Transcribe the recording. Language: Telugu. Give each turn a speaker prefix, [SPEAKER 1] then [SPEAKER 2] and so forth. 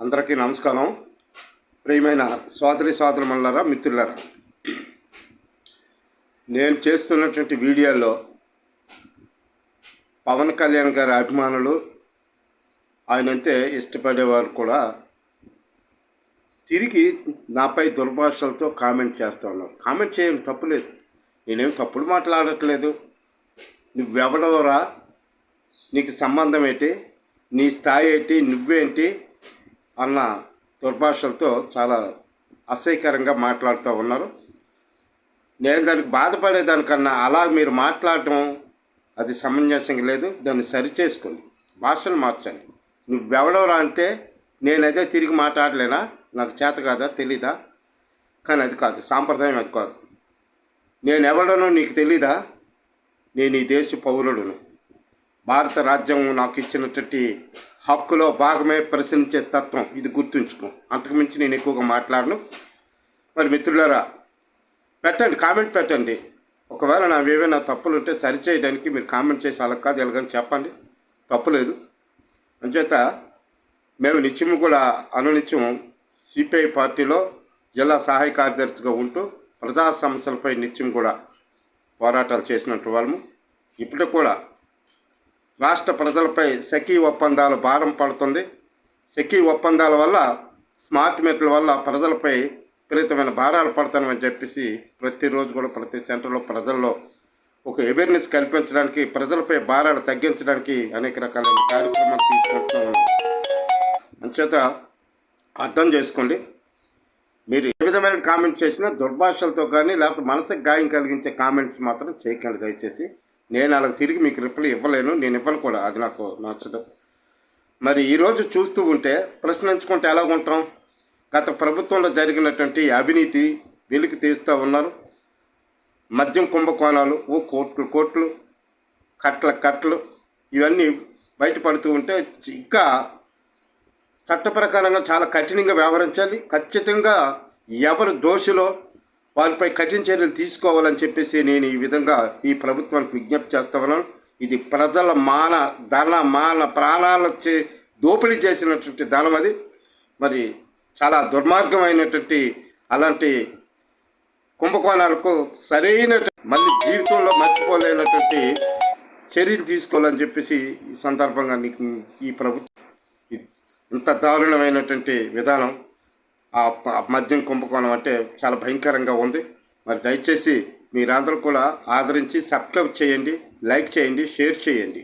[SPEAKER 1] అందరికీ నమస్కారం. ప్రియమైన సోదరి సోదరుమల్లారా మిత్రులారా. నేను చేస్తున్నటువంటి వీడియోలో పవన్ కళ్యాణ్ గారి అభిమానులు ఆయనంతే ఇష్టపడేవారు కూడా తిరిగి నాపై దుర్భాషలతో కామెంట్ చేస్తూ ఉన్నారు. కామెంట్ చేయడం తప్పులేదు నేనేం తప్పుడు మాట్లాడట్లేదు. నువ్వెవడవరా? నీకు సంబంధం ఏంటి? నీ స్థాయి ఏంటి? నువ్వేంటి? అన్న దుర్భాషలతో చాలా అసహ్యకరంగా మాట్లాడుతూ ఉన్నారు. నేను దానికి బాధపడేదానికన్నా అలా మీరు మాట్లాడటం అది సమంజసంగా లేదు. దాన్ని సరిచేసుకోండి. భాషను మార్చండి. నువ్వెవడవరా అంటే నేనైతే తిరిగి మాట్లాడలేనా? నాకు చేత కాదా? తెలీదా? కానీ అది కాదు. సాంప్రదాయం అది కాదు. నేను ఎవడనో నీకు తెలీదా? నేను ఈ దేశ పౌరుడును. భారత రాజ్యం నాకు ఇచ్చినటువంటి హక్కులో భాగమే ప్రశ్నించే తత్వం. ఇది గుర్తుంచుకో. అంతకుమించి నేను ఎక్కువగా మాట్లాడను. మరి మిత్రులారా పెట్టండి కామెంట్ పెట్టండి. ఒకవేళ నా ఏవైనా తప్పులు ఉంటే సరిచేయడానికి మీరు కామెంట్ చేసి అలా కాదు ఎలాగని చెప్పండి. తప్పులేదు. అంచేత మేము నిత్యం కూడా అనునిత్యం సిపిఐ పార్టీలో జిల్లా సహాయ కార్యదర్శిగా ఉంటూ ప్రజా సమస్యలపై నిత్యం కూడా పోరాటాలు చేసినట్టు వాళ్ళము. ఇప్పుడు కూడా రాష్ట్ర ప్రజలపై సఖీ ఒప్పందాలు భారం పడుతుంది. సఖీ ఒప్పందాల వల్ల స్మార్ట్ మీటర్ల వల్ల ప్రజలపై విపరీతమైన భారాలు పడతానని చెప్పేసి ప్రతిరోజు కూడా ప్రతి సెంటర్లో ప్రజల్లో ఒక అవేర్నెస్ కల్పించడానికి ప్రజలపై భారాలు తగ్గించడానికి అనేక రకాలైన కార్యక్రమాలు తీసుకుంటూ అంచేత అర్థం చేసుకోండి. మీరు ఏ విధమైన కామెంట్ చేసినా దుర్భాషలతో కానీ లేకపోతే మనసుకు గాయం కలిగించే కామెంట్స్ మాత్రం చేయకండి. దయచేసి నేను వాళ్ళకి తిరిగి మీకు రిప్లై ఇవ్వలేను నేను ఇవ్వను కూడా. అది నాకు నచ్చదు. మరి ఈరోజు చూస్తూ ఉంటే ప్రశ్నించుకుంటే ఎలా ఉంటాం? గత ప్రభుత్వంలో జరిగినటువంటి అవినీతి వెలికి తీస్తూ ఉన్నారు. మద్యం కుంభకోణాలు ఓ కోట్లు కోట్లు కట్ల కట్లు ఇవన్నీ బయటపడుతూ ఉంటే ఇంకా చట్ట ప్రకారంగా చాలా కఠినంగా వ్యవహరించాలి. ఖచ్చితంగా ఎవరు దోషిలో వారిపై కఠిన చర్యలు తీసుకోవాలని చెప్పేసి నేను ఈ విధంగా ఈ ప్రభుత్వానికి విజ్ఞప్తి చేస్తా ఉన్నాను ఇది ప్రజల మాన ధన మాన ప్రాణాలు దోపిడీ చేసినటువంటి ధనం అది. మరి చాలా దుర్మార్గమైనటువంటి అలాంటి కుంభకోణాలకు సరైన మళ్ళీ జీవితంలో మర్చిపోలేనటువంటి చర్యలు తీసుకోవాలని చెప్పేసి ఈ సందర్భంగా నీకు ఈ ప్రభుత్వం ఇంత దారుణమైనటువంటి విధానం మద్యం కుంభకోణం అంటే చాలా భయంకరంగా ఉంది. మరి దయచేసి మీరందరూ కూడా ఆదరించి సబ్స్క్రైబ్ చేయండి లైక్ చేయండి షేర్ చేయండి.